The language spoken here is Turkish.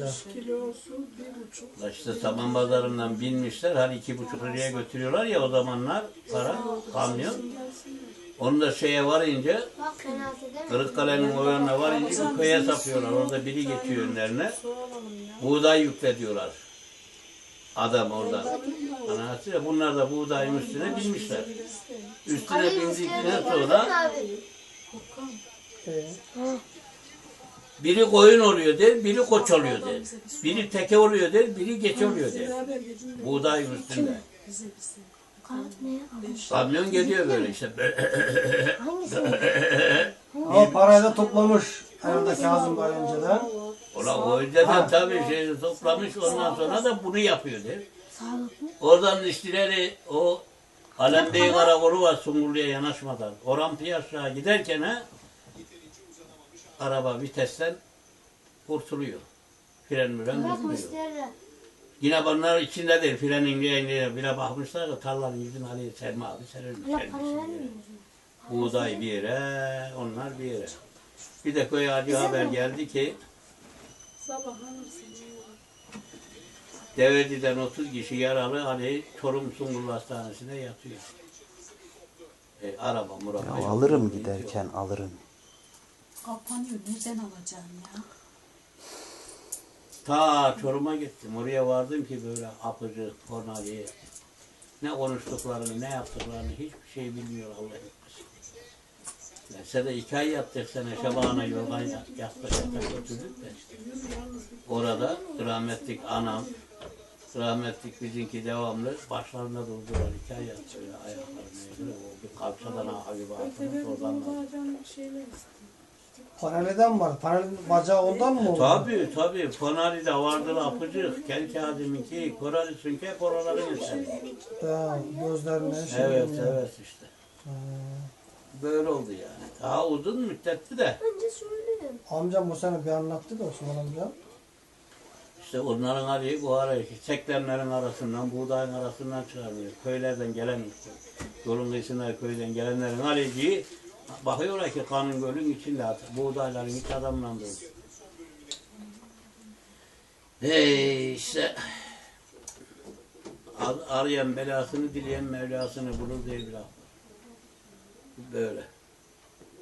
5 kilosu bir buçuk. La işte saman pazarından binmişler hani iki buçuk liraya götürüyorlar ya o zamanlar para kamyon. Onu da şeye varınca Kırıkkale'nin o yanına varınca bir köye sapıyorlar. Orada biri geçiyor önlerine. Buğday yüklediyorlar. Adam orada. Anasıyla bunlar da buğdayın üstüne binmişler. Üstüne bindikten sonra abi. Biri koyun oluyor der, biri koç oluyor der. Biri teke oluyor der, biri geç oluyor der. Buğdayın üstünde. Kamyon geliyor böyle işte. Hangisi? ama parayı da toplamış evde Kazım Bey önceden. Ulan o önceden tabii şey toplamış ondan sonra da bunu yapıyor der. Oradan işçileri o Alem Bey karakolu var Sungurlu'ya yanaşmadan. O rampayı aşağı giderken ha, araba vitesten kurtuluyor. Fren müren müşteriler. Yine bunlar içinde değil frenin diye bile bakmışlar da tarlanın yüzünü Ali Selma abi serilmiş. Buğday bir yere, onlar bir yere. Bir de köye acı haber geldi ki Sabah alırsın. Deveci'den 30 kişi yaralı hani Çorum Sungurlu Hastanesi'ne yatıyor. E, araba murabba. Ya alırım giderken alırım. Kapanıyor. Nereden alacağım ya? Ta Çorum'a gittim. Oraya vardım ki böyle apıcı, kornaliye. Ne konuştuklarını, ne yaptıklarını hiçbir şey bilmiyor Allah etmesin. Mesela iki ay yattık sene Şaban'a yorgan yattık, yattık götürdük de. Orada rahmetlik anam, rahmetlik bizimki devamlı başlarında durdular. iki ay yattı öyle ayaklarına. Öyle o bir kalçadan ağa gibi atılmış oradan Paneliden var. Panel bacağı ondan mı oldu? Tabii tabii. Konari de vardır apıcık. Kel kağıdımınki, korarısınki koraların eseri. Ya, gözlerine şey. Evet ya. evet işte. Böyle oldu yani. Daha uzun müddetti de. Önce söyleyeyim. Amcam bu sene bir anlattı da Osman amcam. İşte onların arayı bu arayı seklemlerin arasından, buğdayın arasından çıkarmıyor. Köylerden gelen, yolun kıyısına köyden gelenlerin arayıcıyı bakıyorlar ki kanın gölün içinde artık buğdayların hiç adamla dolu. Hey işte ar- arayan belasını dileyen Mevlasını bulur diye bir laf. Böyle.